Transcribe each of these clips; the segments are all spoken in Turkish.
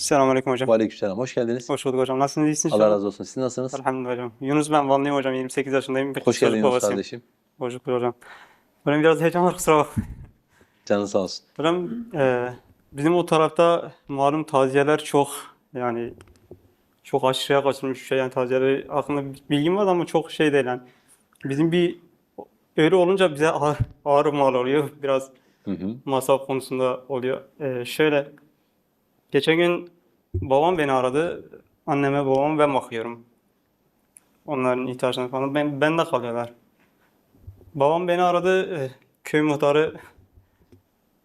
Selamünaleyküm hocam. Aleykümselam. Hoş geldiniz. Hoş bulduk hocam. Nasılsınız? İyisiniz? Allah razı olsun. Siz nasılsınız? Elhamdülillah hocam. Yunus ben Vanlıyım hocam. 28 yaşındayım. Bir Hoş çocuk geldin Yunus babasıyım. kardeşim. Hoş bulduk hocam. Hocam biraz heyecan var kusura bakmayın. Canın sağ olsun. Hocam e, bizim o tarafta malum taziyeler çok yani çok aşırıya kaçırmış bir şey yani taziyeleri hakkında bilgim var ama çok şey değil yani. Bizim bir öyle olunca bize ağır, ağır mal oluyor. Biraz Hı hı. masraf konusunda oluyor. Ee, şöyle, geçen gün babam beni aradı. Anneme babama ben bakıyorum. Onların ihtiyaçlarına falan. Ben, bende kalıyorlar. Babam beni aradı. e, köy muhtarı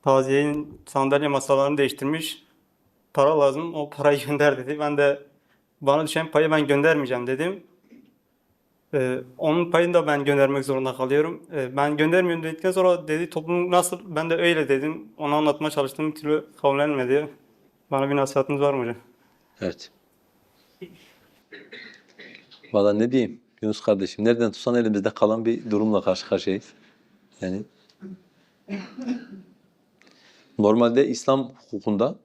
taziyenin sandalye masalarını değiştirmiş. Para lazım. O parayı gönder dedi. Ben de bana düşen payı ben göndermeyeceğim dedim. Ee, onun payını da ben göndermek zorunda kalıyorum. Ee, ben göndermiyorum dedikten sonra dedi toplum nasıl? Ben de öyle dedim. Ona anlatmaya çalıştım. Bir türlü kabullenmedi. Bana bir nasihatiniz var mı hocam? Evet. Valla ne diyeyim Yunus kardeşim. Nereden tutsan elimizde kalan bir durumla karşı karşıyayız. Yani normalde İslam hukukunda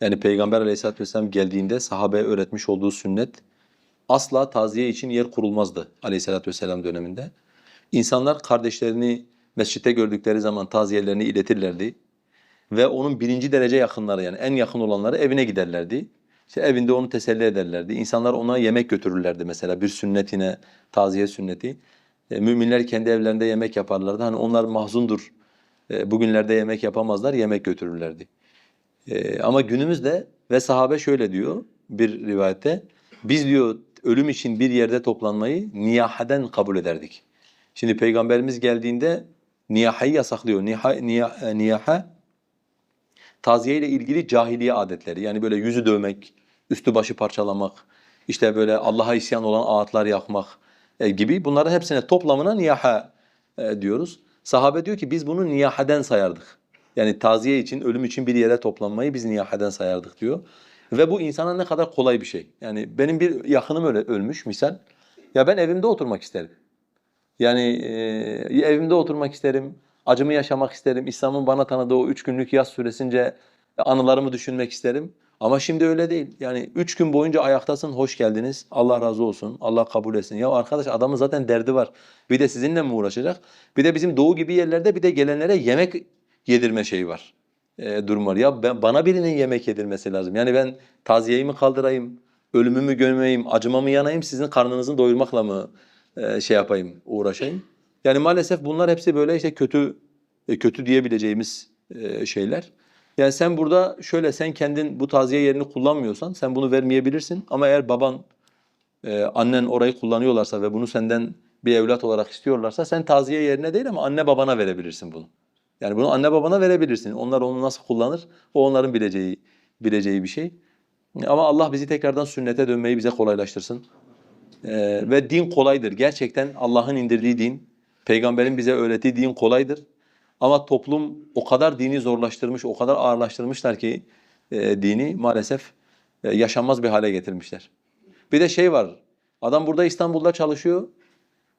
yani Peygamber aleyhissalatü vesselam geldiğinde sahabeye öğretmiş olduğu sünnet asla taziye için yer kurulmazdı aleyhissalatü vesselam döneminde. İnsanlar kardeşlerini mescitte gördükleri zaman taziyelerini iletirlerdi. Ve onun birinci derece yakınları yani en yakın olanları evine giderlerdi. İşte evinde onu teselli ederlerdi. İnsanlar ona yemek götürürlerdi mesela bir sünnetine, taziye sünneti. E, müminler kendi evlerinde yemek yaparlardı. Hani onlar mahzundur, e, bugünlerde yemek yapamazlar, yemek götürürlerdi. E, ama günümüzde ve sahabe şöyle diyor bir rivayette, biz diyor ölüm için bir yerde toplanmayı niyahaden kabul ederdik. Şimdi Peygamberimiz geldiğinde niyahayı yasaklıyor. Niha, niya, niyaha taziye ile ilgili cahiliye adetleri. Yani böyle yüzü dövmek, üstü başı parçalamak, işte böyle Allah'a isyan olan ağıtlar yakmak e, gibi bunların hepsine toplamına niyaha e, diyoruz. Sahabe diyor ki biz bunu niyahaden sayardık. Yani taziye için, ölüm için bir yere toplanmayı biz niyahaden sayardık diyor. Ve bu insana ne kadar kolay bir şey. Yani benim bir yakınım öyle ölmüş misal. Ya ben evimde oturmak isterim. Yani e, evimde oturmak isterim, acımı yaşamak isterim, İslam'ın bana tanıdığı o üç günlük yaz süresince anılarımı düşünmek isterim. Ama şimdi öyle değil. Yani üç gün boyunca ayaktasın, hoş geldiniz, Allah razı olsun, Allah kabul etsin. Ya arkadaş adamın zaten derdi var. Bir de sizinle mi uğraşacak? Bir de bizim doğu gibi yerlerde bir de gelenlere yemek yedirme şeyi var. E, durum var. Ya ben, bana birinin yemek yedirmesi lazım. Yani ben taziyeyi mi kaldırayım, ölümümü gömeyim, acımamı yanayım, sizin karnınızı doyurmakla mı e, şey yapayım, uğraşayım. Yani maalesef bunlar hepsi böyle işte kötü e, kötü diyebileceğimiz e, şeyler. Yani sen burada şöyle sen kendin bu taziye yerini kullanmıyorsan sen bunu vermeyebilirsin ama eğer baban e, annen orayı kullanıyorlarsa ve bunu senden bir evlat olarak istiyorlarsa sen taziye yerine değil ama anne babana verebilirsin bunu. Yani bunu anne babana verebilirsin. Onlar onu nasıl kullanır o onların bileceği bileceği bir şey. Ama Allah bizi tekrardan sünnete dönmeyi bize kolaylaştırsın. Ee, ve din kolaydır. Gerçekten Allah'ın indirdiği din, peygamberin bize öğrettiği din kolaydır. Ama toplum o kadar dini zorlaştırmış, o kadar ağırlaştırmışlar ki e, dini maalesef e, yaşanmaz bir hale getirmişler. Bir de şey var, adam burada İstanbul'da çalışıyor,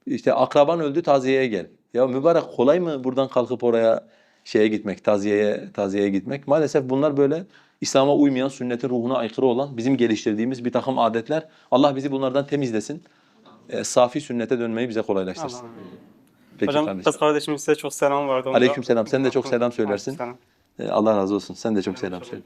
işte akraban öldü taziyeye gel. Ya mübarek kolay mı buradan kalkıp oraya şeye gitmek, taziyeye taziyeye gitmek? Maalesef bunlar böyle İslam'a uymayan, sünnetin ruhuna aykırı olan bizim geliştirdiğimiz bir takım adetler. Allah bizi bunlardan temizlesin. E, safi sünnete dönmeyi bize kolaylaştırsın. Allah'ım. Peki Hocam kardeşim. kız kardeşimin size çok selam vardı. Aleykümselam. Sen de çok selam söylersin. Aleykümselam. E, Allah razı olsun. Sen de çok selam söyle.